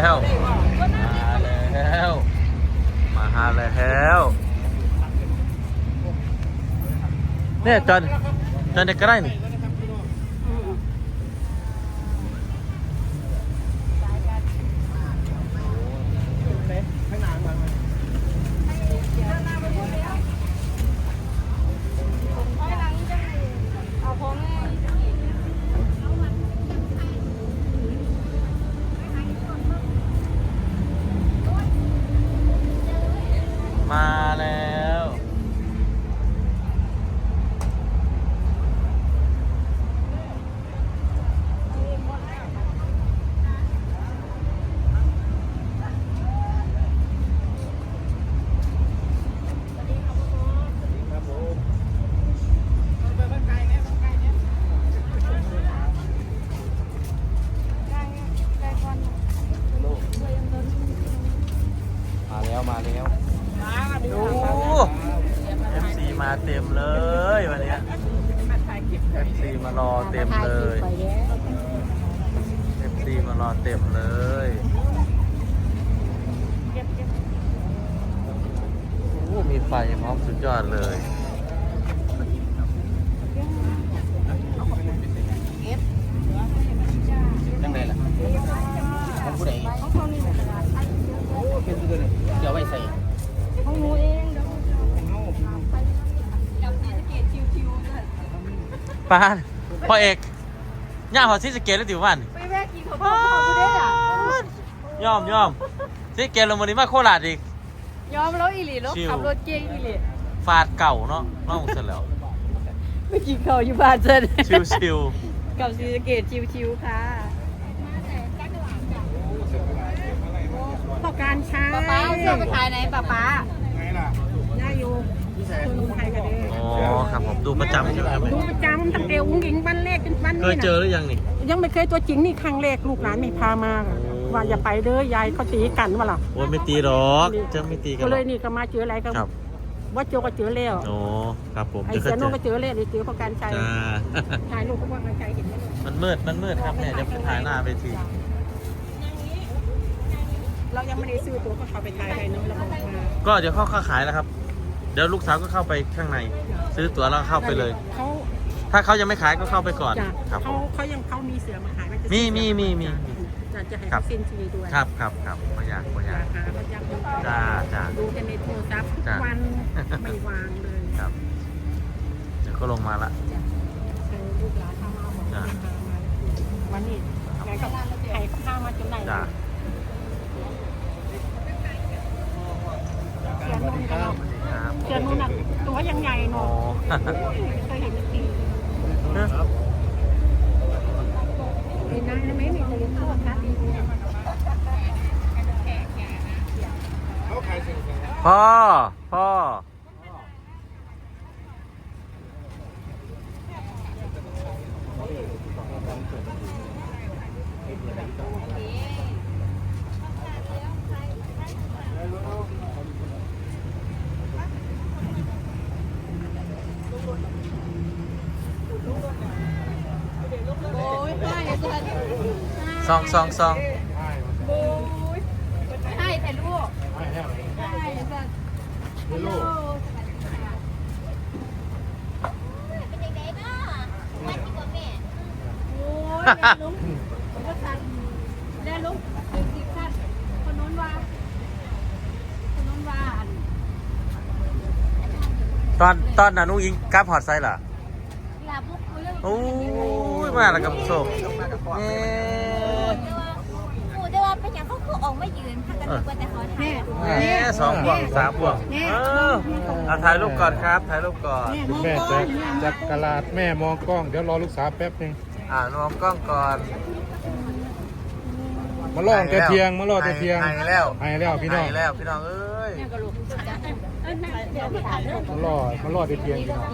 แล้วมาแล้วมาหาแล้วเนี่ยจอนจอนเด็กก็ได้นี่ เอาของแม่ มาแล้ว ได้ได้ก่อน มาแล้วมาแล้วโอ้เอฟซีมา เต็มเลยวันเนี้เอฟซีมารอเต็มเลยเอฟซีมารอเต็มเลยโอ้มีไฟพร้อมสุดยอดเลย จังไดล่ะของผู้ใด ของเขานี่แหละ โอ้เป็นตัวนี้เดี๋ยวไว้ใส่ ของหนูเองเดี๋ยวจับสีสะเกตชิวๆด้วย ป้าพ่อเอกย่าหอดซีสะเกตแล้วติววันไปแม่กินของพ่อพ่อกูได้อะยอมยอมซีสะเกตลงมานี้มาโคราชอีกยอมแล้วอีหลีแล้วชิวขับรถเก่งอีหลีฟาดเก่าเนาะน้องเสร็จแล้วไม่กินข้าวอยู่บ้านเจนชิวชิวกับสีสะเกตชิวๆค่ะพ่อการช้าป้าป้าเอาเสื้อไปขายไหนป้าป้าย่าอยู่คนลุงไทยกันเลยอ๋อ ครับผมดูประจำใช่ไหมครับดูประจำตั้งแต่อุ้งอิงบ้านแรกจนบ้านเคนี้ยเจอนะหรือยังนี่ยังไม่เคยตัวจริงนี่ครั้งแรกลูกหลานไม่พามาว่าอย่าไปเด้อยายเขาตีกันว่าล่ะโอ้ยไม่ตีหรอกจะไม่ตีกันก็หรเลอยกนี่ก็มาเจออะไรก็ครับว่าเจอก็เจอแล้วโอ้ครับผมไอ้เดี๋ยวเสือก็โน่เจก็อเจอแล้วเดี๋ยวเจอพ่อการชัยจ้า ถ่ายรูปพ่อการชัยเห็นไหมมันมืดมันมืดครับเนี่ยเดี๋ยวไปถ่ายหน้าเวทีเรายังไม่ได้ซื้อตัวก็เข้าไปถ่ายให้น้องเราบอกมาก็เดี๋ยวเข้าเข้าขายแล้วครับ เดี๋ยวลูกสาวก็เข้าไปข้างใน ซื้อตั๋วแล้วเข้าไปเลย เขาถ้าเขายังไม่ขายก็เข้าไปก่อนจะครับผเขาม เขายังเขามีเสือมาขายไหจะมีมีมีมี จะจะให้ครับเขาเซ็นชื่อด้วยครับครับครับไม่อยากไม่อยากราคาก็ยักษ์ดูจ้าจ้า ดูกันในโทรศัพท์ทุกจ้ะ วันไม่วางเลยครับ เดี๋ยวก็ลงมาละเจอลูกหลานพามาบอกจ้ะว่าพามาวันนี้ไงก็ใครก็พามาจนไหนจ้าเสียนุ่นกันเนาะ ครับเสียนุ่นอะตัวยังใหญ่โอ้เนาะไม่เคยเห็นสักทีเห็นนางได้ไหมไม่เคยเห็นตัวครับพ่อ พ่อ โอ้ยไม่เจน ซองซองซองโอ้ยให้แต่ลูกให้เจนฮัลโหลโอ้ยได้ลุงก็ทันได้ลุงเด็กสิบท่านคนนู้นว่าคนนู้นว่าอันตอนตอนนั้นนุ้งยิงกราฟฮอตไซด์เหรอลาบุกเรื่องโอ้ยมาแล้วกับผู้ชมเอ๊ะกูได้ว่าเป็น อย่างเขาคือออกไม่ยืนพักกันดีกว่าแต่ขอถ่ายแหมสองบวกสามบวกเออเอาถ่ายรูปก่อนครับถ่ายรูปก่อนแม่คุณแม่แจ็คจักกะลาดแม่มองกล้อง เดี๋ยวรอลูกสาวแป๊บหนึงอ่านมองกล้องก่อนมาล่อแต่เทียงมาล่อแต่เทียงไห้แล้วไห้แล้วพี่น้องไห้แล้วพี่น้องเอ้ยมาล่อมาล่อแต่เทียงพี่น้อง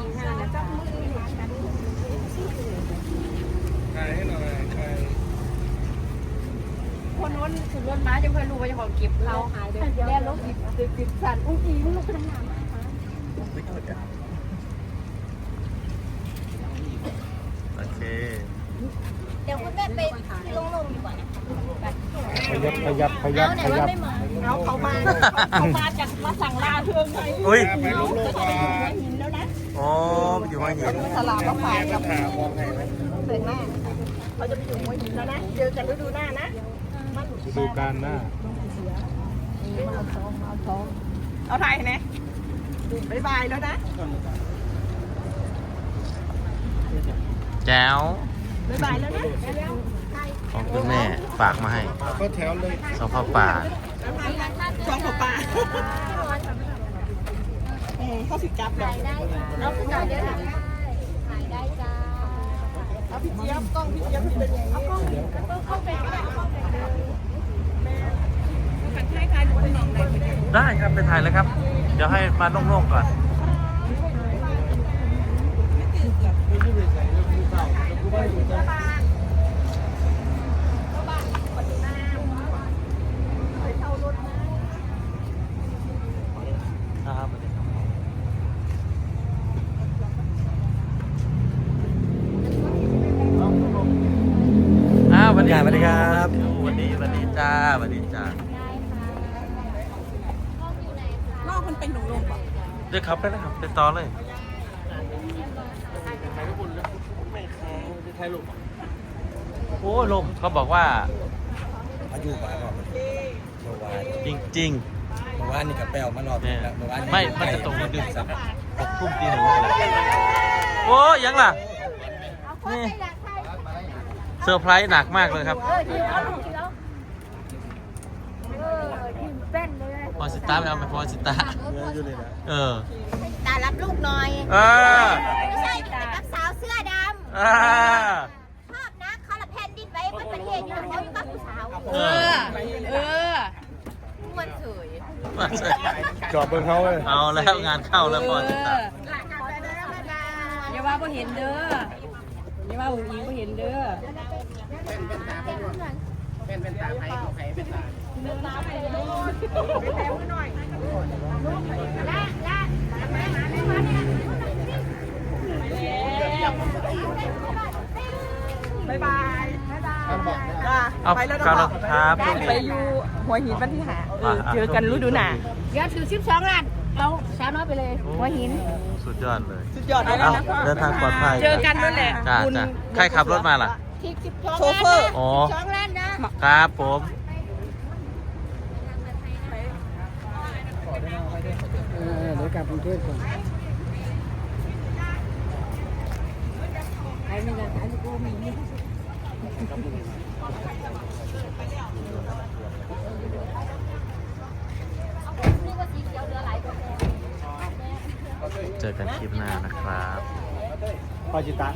คนนู้นถึงรถม้าจะเพื่อนรู้ว่าจะของเก็บเราหายไปแล้วรถติดติดติดสั่นอุ้งอิงลูกขึ้นน้ำโอเค เดี๋ยวคุณแม่ไปลงลงดีกว่านะโอ้ยับขยับขยับขยับเอาเขามาเขามาจากมาสั่งลาเทืองไงอุ้ยเขาจะไปอยู่หินแล้วนะอ๋อไปอยู่มาหินสลากมาฝากกับเสร็จแม่เขาจะไปอยู่หัวหินแล้วนะ เจอกันฤดูหน้านะ ดูการหน้าเอาไทยนะบายบายแล้วนะแจ๋วบายบายแล้วนะของคุณแม่ฝากมาให้ก็แถวเลยสองพ่อป่าสองหัวปลาเออเขาสิจับเลยได้จ้าเอาขึ้นก่อนเดี๋ยวนะขายได้จ้าเอาพี่เจี๊ยบกล้องพี่เจี๊ยบที่เป็นอย่างนี้เข้าไปก็ได้เข้าไปก็ ได้กันให้ใครับไปถ่ายเลยครับ เดี๋ยวให้มาโล่งๆก่อนครับอ้าวสวัสดีสวัสดีครับสวัสดีสวัสดีจ้าสวัสดีจ้า ได้ค่ะห้องอยู่ไหนคะ นอกมันเป็นหนุ่มลงป่ะ เดี๋ยวครับไปเลยครับไปต่อเลยโอ้ลมเขาบอกว่าอายุกว่าก่อนเมื่อวานจริง เมื่อวานนี่กับแปลวมารอบๆนึเนี่งยแล้วเมื่อวานไม่มันจะตรงดึกๆสักหกทุ่มตีหนึ่งนี่แหละโอ้ยังล่ะนี่เซอร์ไพรส์หนักมากเลยครับ เออทีแล้วทีแล้วเออทีมเต้นเลย พ อสิต้าไปเอาไปพอสิต้าเออตารับลูกหน่อยเออไม่ใช่เป็นกับสาวเสื้อดำอ่าชอบนะคาราแพนดินไว้บนประเทศอยู่แล้วกับผู้สาวเออเออมวนเฉยจอบเบิ่งเขาเลยเอาแล้วงานเข้าแล้วพอสิต้าอย่าว่าบ่เห็นเด้ออย่าว่าอุ้งอิงบ่เห็นเด้อเป็นเป็นตาไผ่ไผ่เป็นตา บายบายจ้าเอาไปแล้วกลับนะแล้วครับ ไปอยู่หัวหินวันที่หาเออเจอกันฤดูหน้าเดี๋ยวถือสิบสองล้านเราสาวน้อยไปเลยหัวหิน สุดยอดเลยสุดยอดเลยเอานะเดินทางปลอดภัยเจอกันนั่นแหละจ้าคุณ จ้าใครขับรถมาล่ะ ที่สิบสองโชเฟอร์อ๋อ สองล้านนะ ครับผม เออเดี๋ยว กลับกรุงเทพก่อนไอ้นี่นะไอ้นี่กูมีนี่นึกว่าสีเขียวเหลือหลายตัวแเจอกันคลิปหน้านะครับพอจิตะ